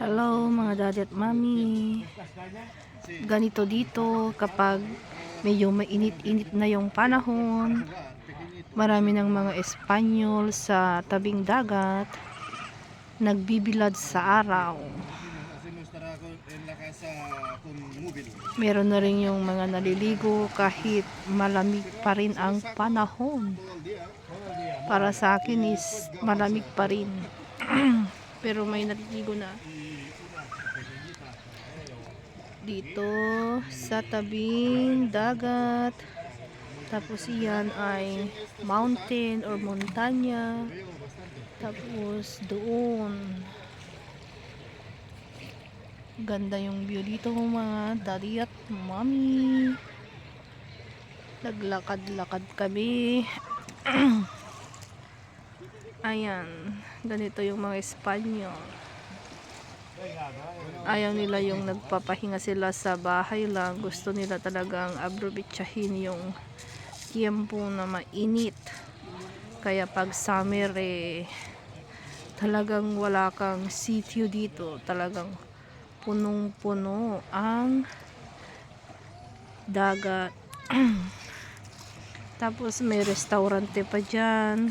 Hello mga daddy at mami. Ganito dito kapag medyo mainit-init na yung panahon. Marami ng mga Espanyol sa tabing dagat nagbibilad sa araw. Meron na rin yung mga naliligo kahit malamig pa rin ang panahon. Para sa akin is malamig pa rin. Pero may naliligo na. Dito sa tabing dagat. Tapos iyan ay mountain or montanya. Tapos doon. Ganda yung view dito mga daddy at mommy. Naglakad-lakad kami. Ayan. Ganito yung mga Espanyol. Ayaw nila yung nagpapahinga sila sa bahay lang. Gusto nila talagang abrobitsahin yung tiempo na mainit. Kaya pag summer eh, talagang wala kang sitio dito. Talagang punong-puno ang dagat. Tapos may restaurante pa dyan.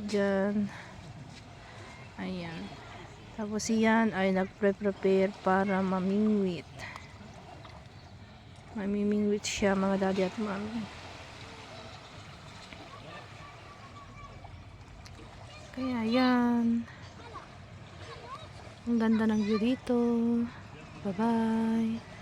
Dyan. Ayan. Tapos yan ay nagpre-prepare para mamingwit. Mamimingwit siya mga daddy at mami. Kaya yan. Ang ganda ng view dito. Bye-bye.